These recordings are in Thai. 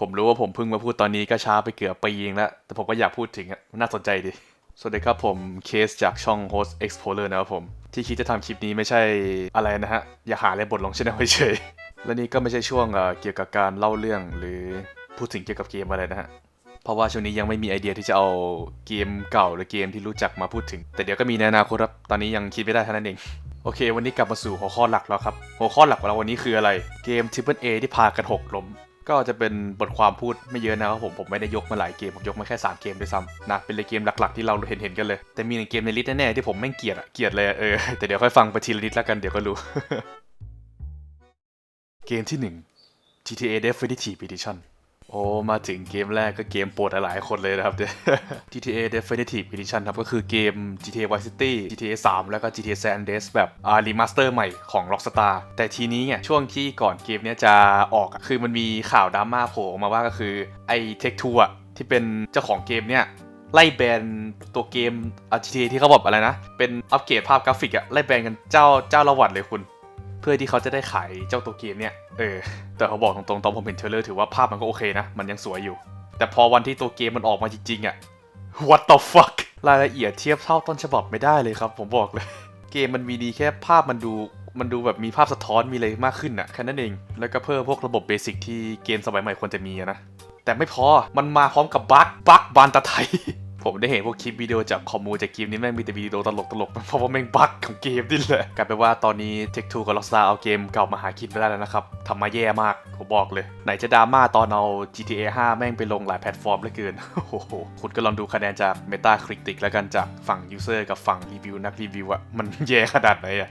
ผมรู้ว่าผมเพิ่งมาพูดตอนนี้ก็ช้าไปเกือบปีเองแล้ว แต่ผมก็อยากพูดถึงอะน่าสนใจดี สวัสดีครับผมเคสจากช่อง Host Explorer นะครับผม ที่คิดจะทำคลิปนี้ไม่ใช่อะไรนะฮะ อย่าหาอะไรบทลงช่องเฉยและนี่ก็ไม่ใช่ช่วงเอ่อเกี่ยวกับการเล่าเรื่องหรือพูดถึงเกี่ยวกับเกมอะไรนะฮะ เพราะว่าช่วงนี้ยังไม่มีไอเดียที่จะเอาเกมเก่าหรือเกมที่รู้จักมาพูดถึง แต่เดี๋ยวก็มีในอนาคตครับ ตอนนี้ยังคิดไม่ได้เท่านั้นเอง โอเค วันนี้กลับมาสู่หัวข้อหลักแล้วครับ หัวข้อหลักของเราวันนี้คืออะไร เกม Triple A ที่พากันหกล้ม ก็จะเป็นบทความพูดไม่เยอะนะครับผมผมไม่ได้ยกมาหลายเกมผมยกมาแค่ 3 เกมด้วยซ้ำนะเป็นเลยเกมหลักๆที่เราเห็นเห็นๆกันเลย แต่มีหนึ่งเกมในลิสต์แน่ๆที่ผมแม่งเกลียดอะเกลียดเลยเออแต่เดี๋ยวค่อยฟังไปทีละนิดแล้วกันเดี๋ยวก็รู้ เกมที่ 1 GTA Definitive Edition โอ้มาถึงเกมแรกก็เกมโปรดหลายคนเลยนะครับ GTA Definitive Edition ครับ ก็คือเกม GTA Vice City GTA 3 แล้วก็ GTA San Andreas แบบอารีมาสเตอร์ใหม่ของ Rockstar แต่ทีนี้เนี่ยช่วงที่ก่อนเกมเนี้ยจะออกคือมันมีข่าวดราม่าโผล่มาว่าก็คือไอ้ Take Two อะที่เป็นเจ้าของเกมเนี่ยไล่แบนตัวเกม GTA ที่เขาบอกอะไรนะ เป็นอัปเกรดภาพกราฟิกอะไล่แบนกันเจ้าเจ้าละวัดเลยคุณ เพื่อที่เขาจะได้ขายเจ้าตัวเกมเนี่ย เออ แต่เขาบอกตรงๆ ตอนผมเห็นเทเลอร์ถือว่าภาพมันก็โอเคนะ มันยังสวยอยู่ แต่พอวันที่ตัวเกมมันออกมาจริงๆอะ what the fuck รายละเอียดเทียบเท่าต้นฉบับไม่ได้เลยครับ ผมบอกเลย เกมมันมีดีแค่ภาพมันดู มันดูแบบมีภาพสะท้อนมีอะไรมากขึ้นอะแค่นั้นเอง แล้วก็เพิ่มพวกระบบเบสิกที่เกมสมัยใหม่ควรจะมีอะนะ แต่ไม่พอ มันมาพร้อมกับบั๊ก บั๊กบานตะไท ผมได้เห็นพวกคลิปวิดีโอจากคอมมูจากเกมนี้แม่งมีแต่วิดีโอตลกตลกๆเพราะว่าแม่งบั๊กของเกมนี่แหละกลายเป็นว่าตอนนี้ Take Two กับ Rockstar เอาเกมเก่ามาหากินไม่ได้แล้วนะครับทำมาแย่มากผมบอกเลย ไหนจะดราม่าตอนเอา GTA 5 แม่งไปลงหลายแพลตฟอร์มเหลือเกินโอ้โหคุณก็ลองดูคะแนนจาก Metacritic แล้วกันจากฝั่ง User กับฝั่งรีวิวนักรีวิวอะมันแย่ขนาดไหนอะ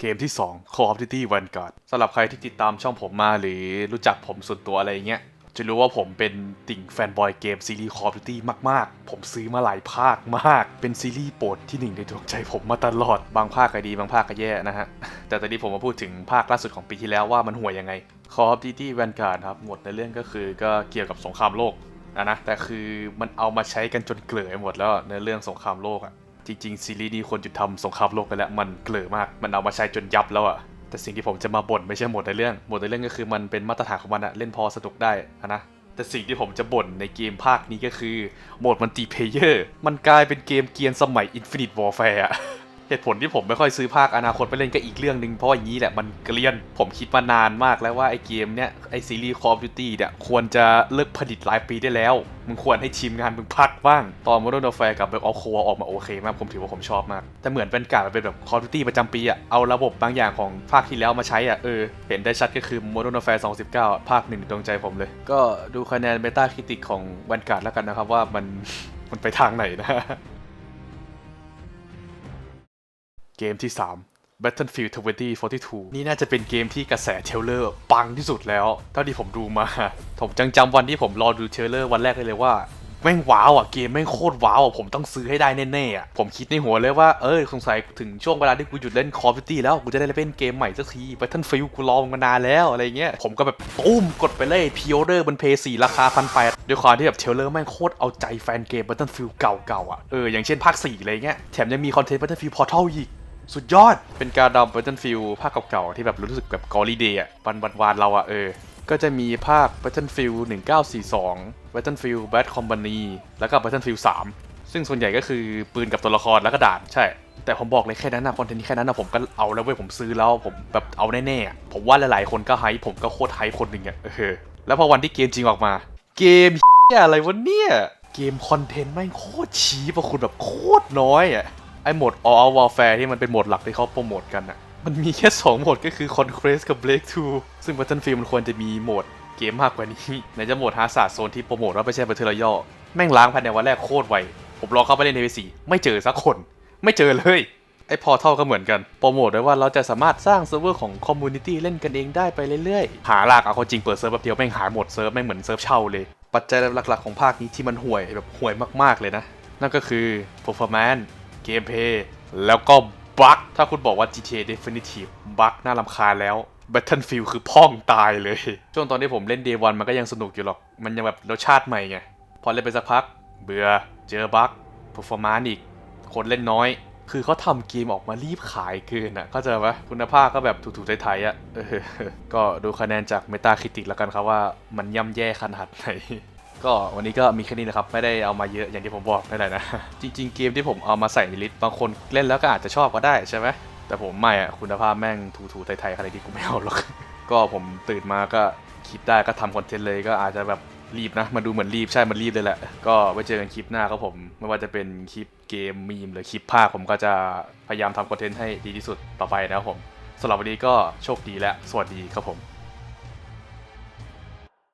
เกมที่ 2 Call of Duty Vanguard สำหรับใครที่ติดตามช่องผมมาหรือรู้จักผมส่วนตัวอะไรเงี้ย จะรู้ว่าผมเป็นติ่งแฟนบอยเกมซีรีส์ Call of Duty มากๆ ผมซื้อมาหลายภาคมาก เป็นซีรีส์โปรดที่หนึ่งในดวงใจผมมาตลอด บางภาคก็ดีบางภาคก็แย่นะฮะ แต่ตอนนี้ผมมาพูดถึงภาคล่าสุดของปีที่แล้วว่ามันห่วยยังไง Call of Duty Vanguard ครับ หมดในเรื่องก็คือก็เกี่ยวกับสงครามโลกนะนะ แต่คือมันเอามาใช้กันจนเกลื่อยหมดแล้วในเรื่องสงครามโลกอะจริงๆซีรีส์นี้ควรหยุดทำสงครามโลกไปแล้วมันเกลื่อมาก มันเอามาใช้จนยับแล้วอะ แต่สิ่งที่ผมจะมาบ่นไม่ใช่หมดในเรื่อง หมดในเรื่องก็คือมันเป็นมาตรฐานของมันอะเล่นพอสนุกได้อะนะแต่สิ่งที่ผมจะบ่นในเกมภาคนี้ก็คือโหมดมันตีเพเยอร์ มันกลายเป็นเกมเกียร์สมัย Infinite Warfare อะ ตุผลที่ผมไม่ค่อยซื้อภาคอนาคตไปเล่นก็อีกเรื่องหนึ่งเพราะอย่างนี้แหละมันเกลียน ผมคิดมานานมากแล้วว่าไอ้เกมเนี้ยไอ้ซีรีส์ Call of Duty เนี่ยควรจะเลิกผลิตหลายปีได้แล้ว มึงควรให้ทีมงานมึงพักบ้าง ตอน Modern Warfare กับ Black Ops 4ออกมาโอเคมากผมถือว่าผมชอบมาก แต่เหมือนเป็นการเป็นแบบ Call of Duty ประจำปีอะเอาระบบบางอย่างของภาคที่แล้วมาใช้อะเออเห็นได้ชัดก็คือ Modern Warfare 2019 ภาคหนึ่งดวงใจผมเลย ก็ดูคะแนน Meta Critic ของ Vanguard แล้วกันนะครับว่ามันมันไปทางไหนนะ มที่ 3 Battlefield 2042 นี่น่าจะเป็นเกมที่กระแสเทเลอร์ปังที่สุดแล้ว เท่าที่ผมดูมา ผมจังจำวันที่ผมรอดูเทเลอร์วันแรกได้เลยว่า แม่งว้าวอะ เกมแม่งโคตรว้าวอะ ผมต้องซื้อให้ได้แน่ๆอะ ผมคิดในหัวเลยว่า เออสงสัยถึงช่วงเวลาที่กูหยุดเล่น Call of Duty แล้ว กูจะได้เล่นเกมใหม่สักที Battlefield กูรอมานานแล้วอะไรเงี้ย ผมก็แบบตุ้มกดไปเลยพิออเดอร์บนเพย์4ราคาพันแปดด้วยความที่แบบเทเลอร์แม่งโคตรเอาใจแฟนเกม Battlefield เก่าๆอะ เอออย่างเช่นภาค4อะไรเงี้ย แถมยังมีคอนเทนต์ Battlefield Portal อีก สุดยอด เป็นการดำ Battlefield ภาคเก่าๆ ที่แบบรู้สึกแบบกอลีเดย์อะวันวันวานเราอะเออ ก็จะมีภาค Battlefield 1942 Battlefield Bad Company แล้วก็ Battlefield 3 ซึ่งส่วนใหญ่ก็คือปืนกับตัวละครแล้วก็ด่านใช่ แต่ผมบอกเลยแค่นั้นนะคอนเทนต์แค่นั้นนะผมก็เอาแล้วเว้ยผมซื้อแล้วผมแบบเอาแน่ๆ ผมว่าหลายๆ คนก็ไฮป์ผมก็โคตรไฮป์คนหนึ่งอะเออ แล้วพอวันที่เกมจริงออกมา เกมอะไรวะเนี่ย เกมคอนเทนต์แม่งโคตรชีพอะคุณแบบโคตรน้อยอะ ไอโหมด All Out Warfare ที่มันเป็นโหมดหลักที่เขาโปรโมทกันอะมันมีแค่ 2 โหมดก็คือ Conquest กับ Breakthrough ซึ่ง Battlefield มันควรจะมีโหมดเกมมากกว่านี้ในจะโหมด Hazard Zone ที่โปรโมทว่าไม่ใช่ Battle Royale แม่งล้างภายในวันแรกโคตรไว ผมลองเข้าไปเล่นใน PS4 ไม่เจอสักคน ไม่เจอเลย ไอ้พอเท่าก็เหมือนกัน โปรโมทไว้ว่าเราจะสามารถสร้างเซิร์ฟเวอร์ของคอมมูนิตี้เล่นกันเองได้ไปเรื่อยๆ หาลากเอาคนจริงเปิดเซิร์ฟแบบเดียวแม่งหายหมดเซิร์ฟแม่งเหมือนเซิร์ฟเช่าเลย ปัจจัยหลักๆของภาคนี้ที่มันห่วยแบบห่วยมากๆเลยนะ นั่นก็คือ performance gameplay แล้วก็บั๊กถ้าคุณบอกว่า GTA Definitive บั๊กน่ารำคาญแล้ว Battlefield คือพ่องตายเลย ช่วงตอนที่ผมเล่น Day 1มันก็ยังสนุกอยู่หรอก มันยังแบบรสชาติใหม่ไง พอเล่นไปสักพัก เบื่อเจอบั๊ก performance อีก คนเล่นน้อย คือเขาทำเกมออกมารีบขายเกินอะเข้าใจปะคุณภาพก็แบบถูๆไทยๆอะก็ดูคะแนนจาก Metacritic แล้วกันครับว่ามันย่ำแย่ขนาดไหน ก็วันนี้ก็มีแค่นี้นะครับ ไม่ได้เอามาเยอะอย่างที่ผมบอกนั่นแหละนะ จริง ๆ เกมที่ผมเอามาใส่ในลิสต์บางคนเล่นแล้วก็อาจจะชอบก็ได้ใช่ไหมแต่ผมไม่อะคุณภาพแม่งถูๆไทยๆขนาดนี้กูไม่เอาหรอก ก็ผมตื่นมาก็คิดได้ก็ทำคอนเทนต์เลยก็อาจจะแบบรีบนะมาดูเหมือนรีบใช่ มันรีบเลยแหละ ก็ไว้เจอกันคลิปหน้าครับผม ไม่ว่าจะเป็นคลิปเกมมีมหรือคลิปภาคผมก็จะพยายามทำคอนเทนต์ให้ดีที่สุดต่อไปนะครับผมสำหรับวันนี้ก็โชคดีและสวัสดีครับผม